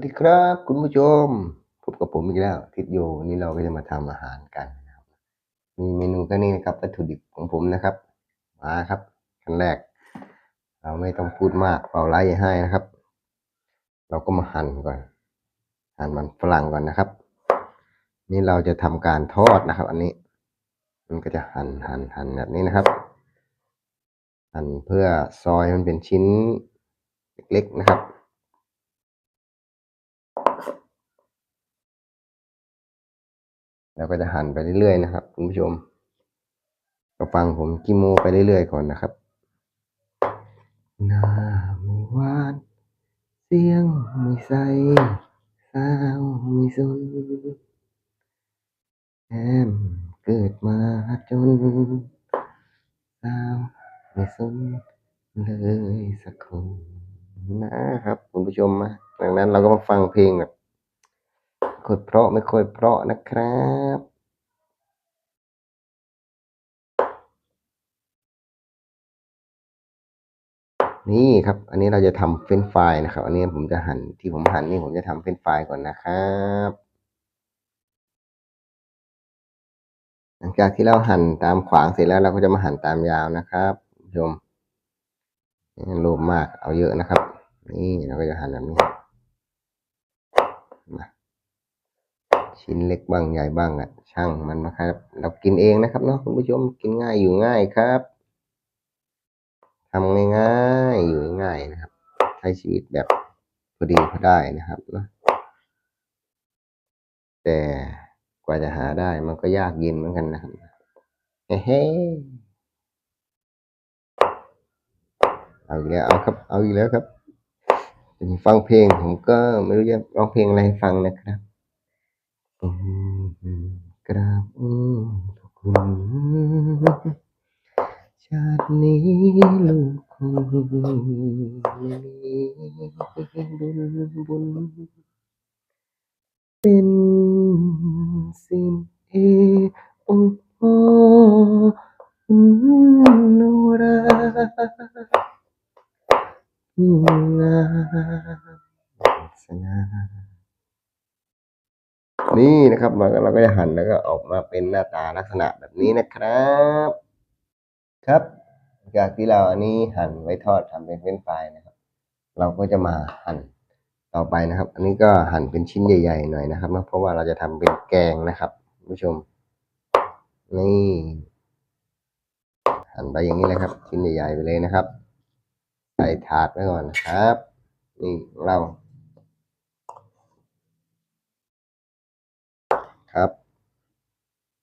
สวัสดีครับคุณผู้ชมพบกับผมอีกแล้วทิศโยวันนี้เราก็จะมาทำอาหารกันนะครับ มีเมนูแค่นี้นะครับวัตถุดิบของผมนะครับ มาครับขั้นแรก เราไม่ต้องพูดมากเป่าไล่ให้นะครับ เราก็มาหั่นก่อนหั่นมันฝรั่งก่อนนะครับ นี่เราจะทำการทอดนะครับ อันนี้ มันก็จะหั่นหั่นหั่นแบบนี้นะครับ หั่นเพื่อซอยมันเป็นชิ้นเล็กๆนะครับ แล้วก็จะหั่นไปเรื่อยๆนะครับคุณผู้ชม ก็ฟังผมกิโมไปเรื่อยๆก่อนนะครับหน้าไม่หวาน เสียงไม่ใสสาวไม่สนแอมเกิดมาจนสาวไม่สนเลยสักคนนะครับคุณผู้ชมมาดังนั้นเราก็มาฟังเพลงแบบ ค่อยเพราะไม่ค่อยเพราะนะครับนี่ครับ อันนี้เราจะทำเฟรนช์ฟนะครับ อันนี้ผมจะหั่นที่ผมหั่นนี่ผมจะทำเฟรนช์ฟก่อนนะครับ หลังจากที่เราหั่นตามขวางเสร็จแล้วเราก็จะมาหั่นตามยาวนะครับชมโลภมากเอาเยอะนะครับ นี่เราก็จะหั่นแบบนี้มา ชิ้นเล็กบ้างใหญ่บ้างอะ ช่างมันนะครับ เรากินเองนะครับเนาะคุณผู้ชมกินง่ายอยู่ง่ายครับทำง่ายๆอยู่ง่ายนะครับใช้ชีวิตแบบพอดีพอได้นะครับเนาะแต่กว่าจะหาได้มันก็ยากเย็นเหมือนกันนะครับเฮ้เฮ้เอาอีกแล้วเอาครับ เอาอีกแล้วครับ ฟังเพลงผมก็ไม่รู้จะร้องเพลงอะไรฟังนะครับ อืมกราบอืมขอบคุณชาตินี้ลูกคงไม่มีบุญบุญเป็นสิ่งเอโอโอโนราผู้งาสงา นี่นะครับเราก็เราก็จะหั่นแล้วก็ออกมาเป็นหน้าตาลักษณะแบบนี้นะครับ ครับ จากที่เราอันนี้หั่นไว้ทอดทำเป็นเฟรนฟรายนะครับ เราก็จะมาหั่นต่อไปนะครับ อันนี้ก็หั่นเป็นชิ้นใหญ่ๆหน่อยนะครับเพราะว่าเราจะทำเป็นแกงนะครับผู้ชม นี่หั่นไปอย่างนี้เลยครับ ชิ้นใหญ่ๆไปเลยนะครับ ใส่ถาดไว้ก่อนนะครับ นี่เรา ครับ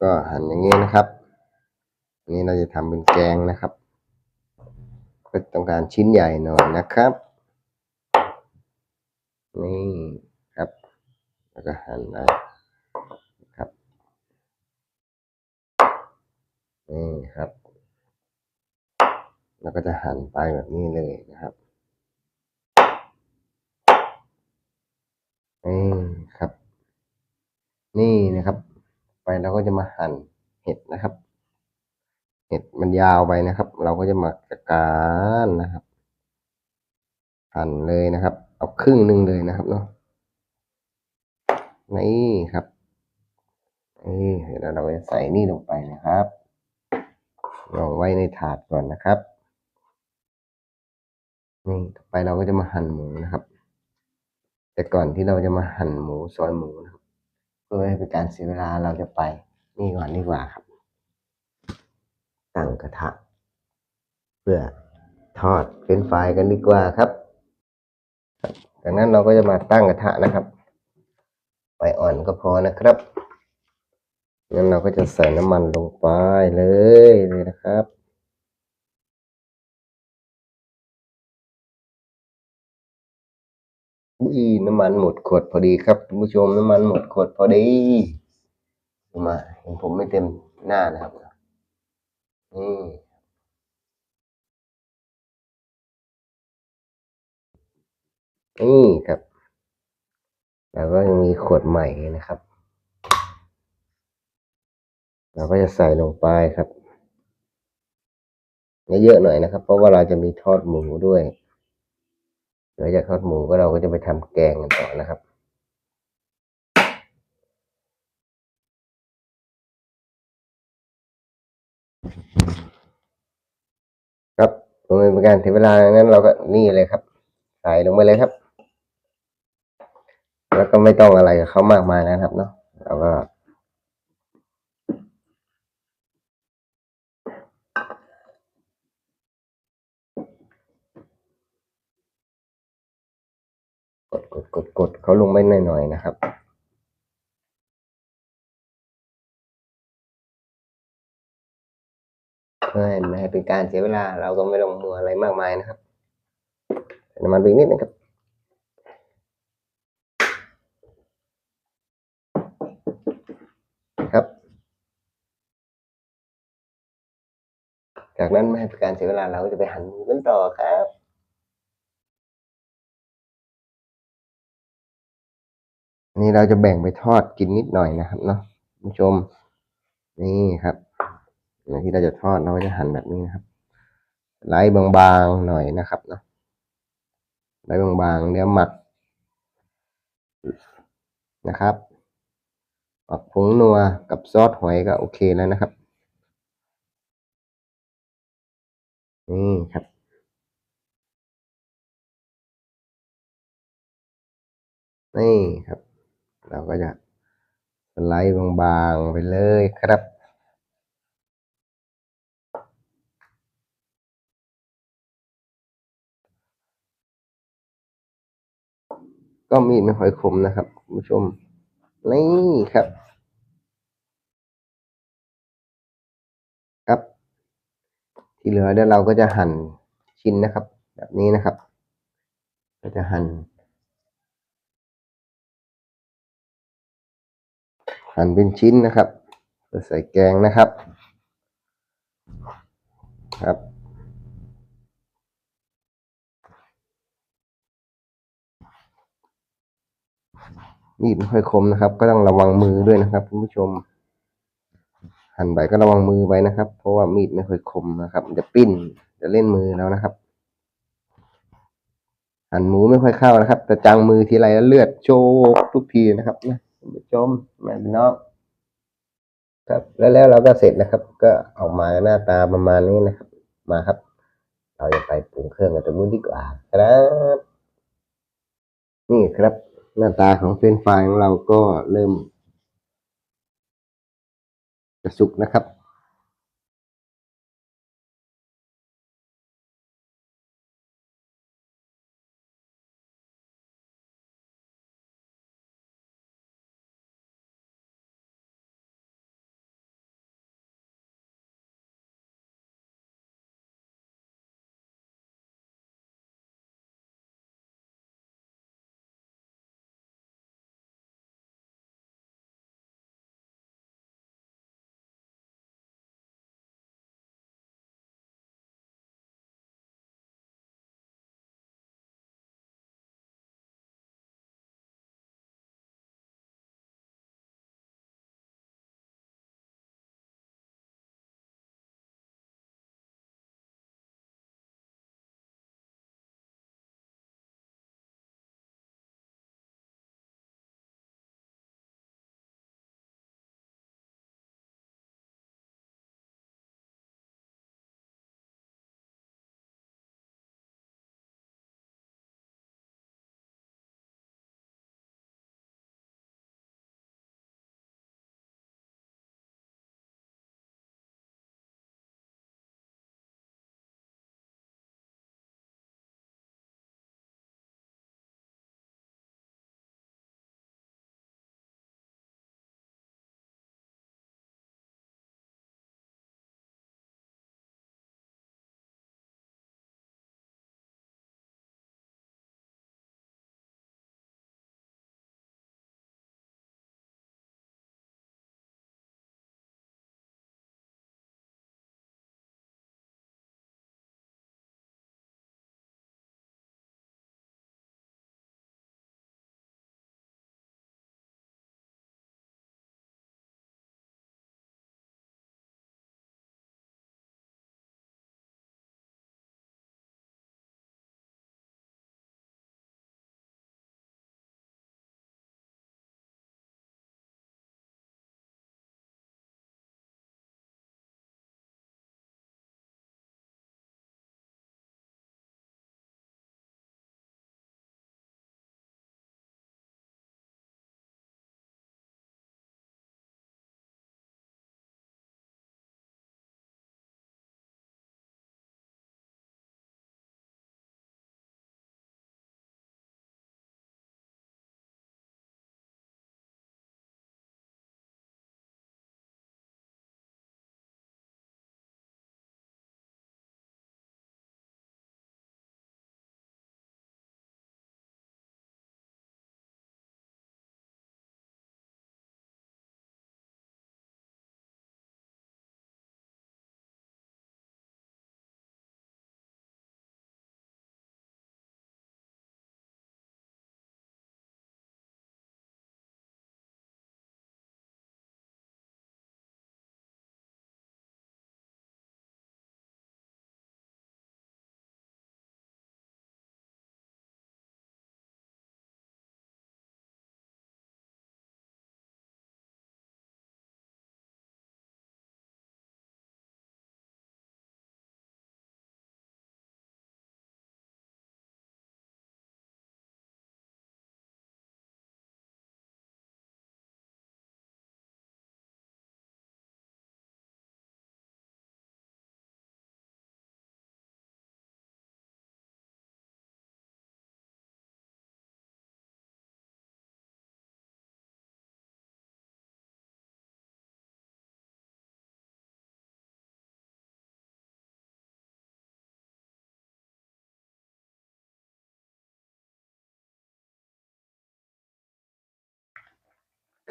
ก็หั่นอย่างนี้นะครับนนี้เราจะทำเป็นแกงนะครับ ก็ต้องการชิ้นใหญ่หน่อยนะครับ นี่ครับ แล้วก็หั่นไปครับ นี่ครับ แล้วก็จะหั่นไปแบบนี้เลยนะครับนี่ครับ นี่นะครับ ไปเราก็จะมาหั่นเห็ดนะครับ เห็ดมันยาวไปนะครับ เราก็จะมาจัดการนะครับ หั่นเลยนะครับ เอาครึ่งหนึ่งเลยนะครับเนาะนี่ครับนี่เดี๋ยวเราจะใส่นี่ลงไปนะครับลองไว้ในถาดก่อนนะครับนี่ต่อไปเราก็จะมาหั่นหมูนะครับ แต่ก่อนที่เราจะมาหั่นหมูซอยหมูนะครับ เพื่อให้เป็นการเสียเวลาเราจะไปนี่ก่อนดีกว่าครับ ตั้งกระทะ เพื่อทอดเป็นไฟกันดีกว่าครับจากนั้นเราก็จะมาตั้งกระทะนะครับไฟอ่อนก็พอนะครับงั้นเราก็จะใส่น้ำมันลงไปเลยเลยนะครับ อุ้ยน้ำมันหมดขวดพอดีครับคุณผู้ชมน้ำมันหมดขวดพอดีมาเห็นผมไม่เต็มหน้านะครับนี่นี่ครับ แล้วก็ยังมีขวดใหม่นะครับ เราก็จะใส่ลงไปครับเยอะๆหน่อยนะครับ เพราะว่าเราจะมีทอดหมูด้วย หลือจากทอดหมูก็เราก็จะไปทำแกงกันต่อนะครับ ครับตรงนี้เป็นการถึงเวลางั้นเราก็นี่เลยครับ ใส่ลงไปเลยครับ แล้วก็ไม่ต้องอะไรเขามากมายนะครับเนาะเราก็ กดกดกดเขาลงไปหน่อยๆนะครับเพื่อให้ไม่ให้เป็นการเสียเวลา เราก็ไม่ต้องมัวอะไรมากมายนะครับน้ำมันไปนิดนะครับครับ จากนั้นไม่ให้เป็นการเสียเวลาเราก็จะไปหันหมูกันต่อครับ นี่เราจะแบ่งไปทอดกินนิดหน่อยนะครับเนาะคุณผู้ชม นี่ครับอย่างที่เราจะทอดเราจะหั่นแบบนี้นะครับไล่บางๆหน่อยนะครับเนาะไล่บางๆเดี๋ยวหมักนะครับหมักผงนัวกับซอสหอยก็โอเคแล้วนะครับนี่ครับนี่ครับ เราก็จะสไลด์บางๆไปเลยครับ ก็มีดไม่ค่อยคมนะครับคุณผู้ชม นี่ครับ ครับ ที่เหลือเดี๋ยวเราก็จะหั่นชิ้นนะครับ แบบนี้นะครับก็จะหั่น หั่นเป็นชิ้นนะครับใส่แกงนะครับ ครับ มีดไม่ค่อยคมนะครับ ก็ต้องระวังมือด้วยนะครับคุณผู้ชม หั่นไปก็ระวังมือไว้นะครับ เพราะว่ามีดไม่ค่อยคมนะครับ จะปิ้นจะเล่นมือแล้วนะครับ หั่นหมูไม่ค่อยเข้านะครับ แต่จังมือทีไรแล้วเลือดโชกทุกทีนะครับนะ ผู้ชมแม่พี่น้องครับ แล้วแล้วเราก็เสร็จนะครับ ก็ออกมาหน้าตาประมาณนี้นะครับ มาครับ เราจะไปปรุงเครื่องกันตรงนู้นดีกว่าครับ นี่ครับ หน้าตาของเฟรนฟรายของเราก็เริ่มจะสุกนะครับ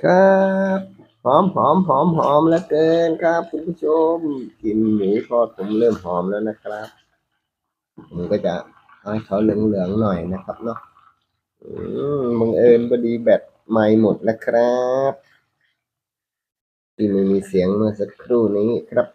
ครับหอมหอมหอมหอมแล้วเกินครับคุณผู้ชมกลินหมูทอดผมเริ่มหอมแล้วนะครับ ผมก็จะเอาให้เขาเหลืองๆหน่อยนะครับเนาะอืมบังเอิญพอดีแบตไม่หมดแล้วครับที่ไม่มีเสียงเมื่อสักครู่นี้ครับ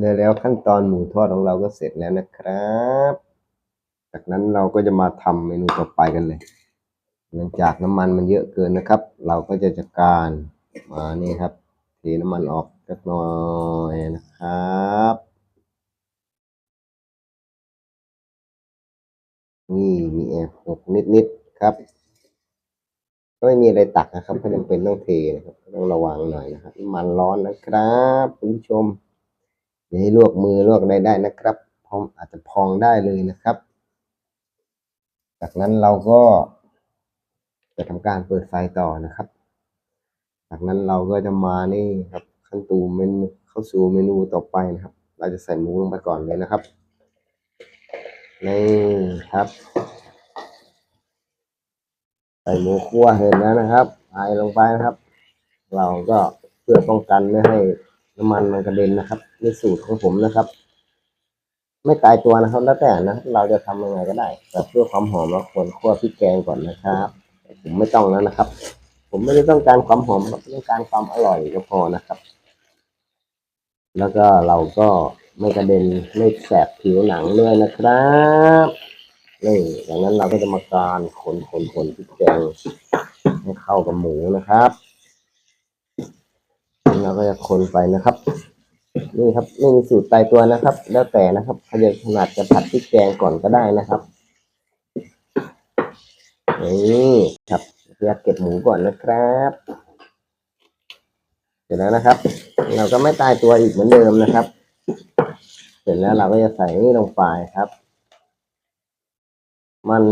ได้แล้วขั้นตอนหมูทอดของเราก็เสร็จแล้วนะครับ จากนั้นเราก็จะมาทำเมนูต่อไปกันเลย เนื่องจากน้ำมันมันเยอะเกินนะครับ เราก็จะจัดการมานี่ครับเทน้ำมันออกสักหน่อยนะครับนี่มีแอบหกนิดๆครับก็ไม่มีอะไรตักนะครับไม่จำเป็นต้องเทนะครับต้องระวังหน่อยนะครับมันร้อนนะครับคุณผู้ชม อย่าให้ลวกมือลวกอะไรได้นะครับพราะอาจจะพองได้เลยนะครับ จากนั้นเราก็จะทำการเปิดไฟต่อนะครับ จากนั้นเราก็จะมานี่ครับขั้นตูเมนูเข้าสู่เมนูต่อไปนะครับ เราจะใส่หมูลงไปก่อนเลยนะครับนี่ครับใส่หมูคั่วเห็นแล้วนะครับใส่ลงไปนะครับ เราก็เพื่อป้องกันไม่ให้น้ำมันมันกระเด็นนะครับ ในสูตรของผมนะครับ ไม่ตายตัวนะครับ แล้วแต่นะ เราจะทำยังไงก็ได้แต่เพื่อความหอมเราควรคั่วพริกแกงก่อนนะครับผมไม่ต้องแล้วนะครับ ผมไม่ได้ต้องการความหอมเราต้องการความอร่อยก็พอนะครับ แล้วก็เราก็ไม่กระเด็นไม่แสบผิวหนังด้วยนะครับนี่จากนั้นเราก็จะมาการคนคนคนพริกแกงให้เข้ากับหมูนะครับเราก็จะคนไปนะครับ นี่ครับไม่มีสูตรตายตัวนะครับ แล้วแต่นะครับใครจะถนัดจะผัดพริกแกงก่อนก็ได้นะครับนี่ครับเพื่อเก็บหมูก่อนนะครับเสร็จแล้วนะครับ เราก็ไม่ตายตัวอีกเหมือนเดิมนะครับ เสร็จแล้วเราก็จะใส่นี่ลงไปครับ มัน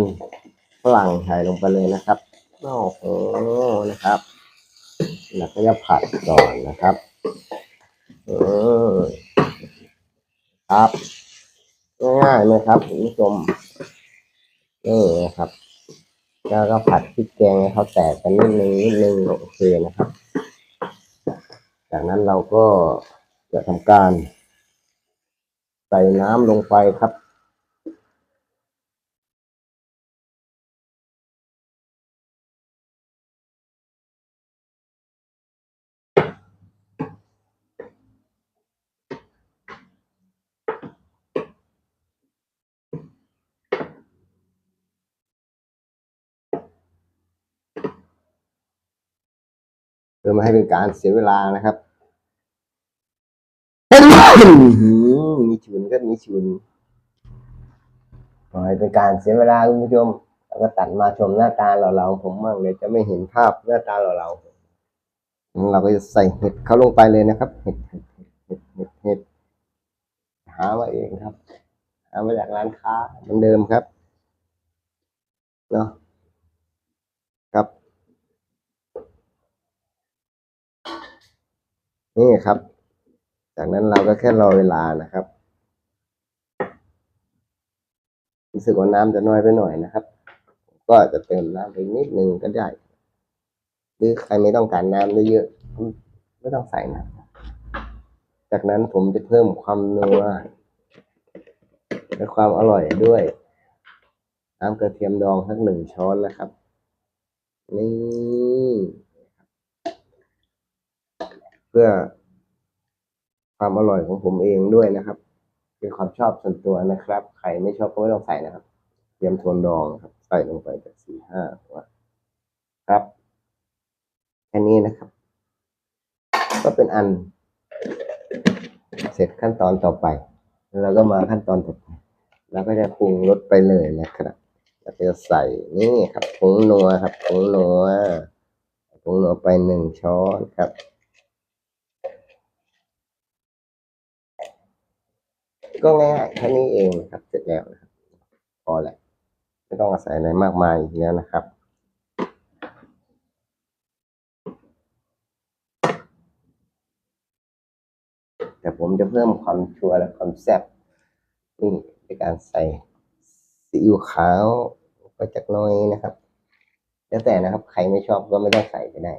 ฝรั่งใส่ลงไปเลยนะครับโอ้โหนะครับเราก็จะผัดก่อนนะครับ เออครับง่ายๆเลยครับคุณผู้ชมนี่นะครับแล้วก็ผัดพริกแกงให้เขาแตกกันนิดนึงนิดนึงโอเคนะครับ จากนั้นเราก็จะทำการใส่น้ำลงไปครับ ให้เป็นการเสียเวลานะครับมีชุนก็มีชุนขอให้เป็นการเสียเวลาคุณผู้ชมแล้วก็ตัดมาชมหน้าตาเราๆผมมั่งเลยจะไม่เห็นภาพหน้าตาเราๆเราก็จะใส่เห็ดเข้าลงไปเลยนะครับ เห็ดเห็ดเห็ดเห็ดเห็ดหามาเองครับหามาจากร้านค้าเหมือนเดิมครับเนาะครับ นี่ครับ จากนั้นเราก็แค่รอเวลานะครับรู้สึกว่าน้ำจะน้อยไปหน่อยนะครับ ก็จะเติมน้ำไปนิดนึงก็ได้ หรือใครไม่ต้องการน้ำเยอะๆไม่ต้องใส่น้ำจากนั้นผมจะเพิ่มความนัวและความอร่อยด้วย น้ำกระเทียมดองสักหนึ่งช้อนนะครับ นี่ พื่อความอร่อยของผมเองด้วยนะครับ เป็นความชอบส่วนตัวนะครับ ใครไม่ชอบก็ไม่ต้องใส่นะครับเทียมโทนดองครับ ใส่ลงไปจากสี่ห้าตัวครับแค่นี้นะครับ ก็เป็นอัน เสร็จขั้นตอนต่อไป แล้วก็มาขั้นตอนต่อไป แล้วก็จะปรุงรสไปเลยนะครับแล้วก็จะใส่นี่ครับผงนัวครับผงนัวผงนัวไปหนึ่งช้อนครับ ก็ง่ายๆแค่นี้เองนะครับ เสร็จแล้วนะครับพอแหละไม่ต้องอาศัยอะไรมากมายอีกแล้วนะครับแต่ผมจะเพิ่มความชัวร์และความแซ่บนี่ในการใส่ซีอิ๊วขาวไปจากน้อยนะครับ แล้วแต่นะครับ ใครไม่ชอบก็ไม่ต้องใส่ก็ได้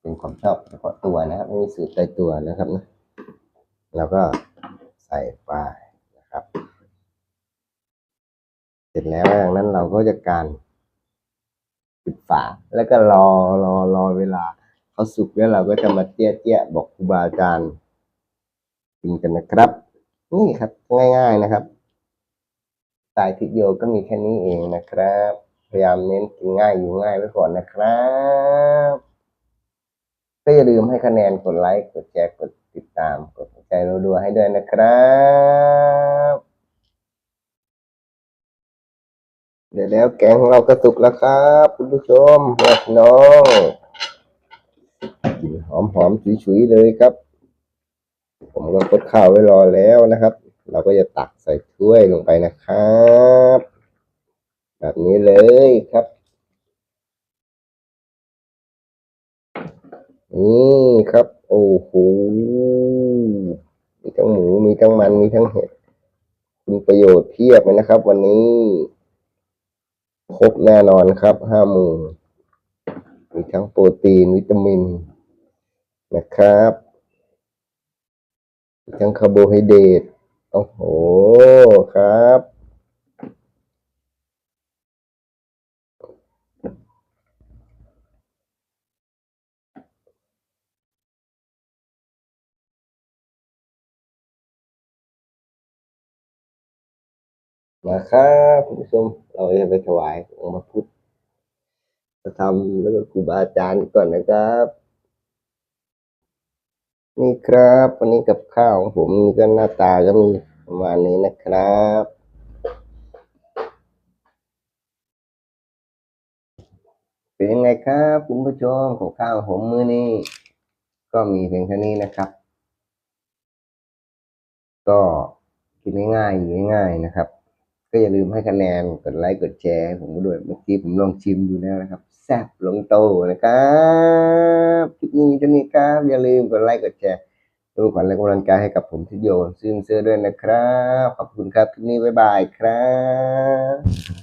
เป็นความชอบเฉพาะตัวนะครับไม่มีสูตรตายตัวนะครับนะแล้วก็ใส่ไป นะครับ เสร็จแล้วจากนั้นเราก็จะการปิดฝาแล้วก็รอรอรอเวลาเขาสุกแล้วเราก็จะมาเตี้ยเตี้ยบอกครูบาอาจารย์กินกันนะครับ นี่ครับง่าย ๆนะครับสไตล์ทิศโยก็มีแค่นี้เองนะครับ พยายามเน้นกินง่ายอยู่ง่ายไว้ก่อนนะครับก็อย่าลืมให้คะแนนกดไลค์กดแชร์กดติดตามกด ใจรัวๆให้ด้วยนะครับเดี๋ยวแล้วแกงของเราก็สุกแล้วครับคุณผู้ชมพี่น้องกินหอมหอมๆฉุยๆเลยครับ ผมก็กดข้าวไว้รอแล้วนะครับ เราก็จะตักใส่ถ้วยลงไปนะครับ แบบนี้เลยครับนี่ครับ โอ้โห ทั้งหมู มีทั้งมัน มีทั้งเห็ดคุณประโยชน์เทียบเลยนะครับ วันนี้ ครบแน่นอนครับห้าหมู่มีทั้งโปรตีนวิตามินนะครับมีทั้งคาร์โบไฮเดรตโอ้โหครับ มาครับคุณผู้ชมเราจะไปถวายองค์พระพุทธพระธรรมแล้วก็ครูบาอาจารย์ก่อนนะครับ นี่ครับวันนี้กับข้าวของผมก็หน้าตาก็มีประมาณนี้นะครับเป็นยังไงครับคุณผู้ชมของข้าวของผมมื้อนี้ ก็มีเพียงแค่นี้นะครับ ก็กินง่ายๆง่ายๆนะครับ ก็อย่าลืมให้คะแนนกดไลค์กดแชร์ให้ผมด้วยเมื่อกี้ผมลองชิมดูแล้วนะครับแซ่บลงโตนะครับคลิปนี้จะนี้ครับอย่าลืมกดไลค์กดแชร์ดูขวัญและกำลังใจให้กับผมทุกโยซึ่งเสื้อด้วยนะครับ ขอบคุณครับคลิปนี้บ๊ายบายครับ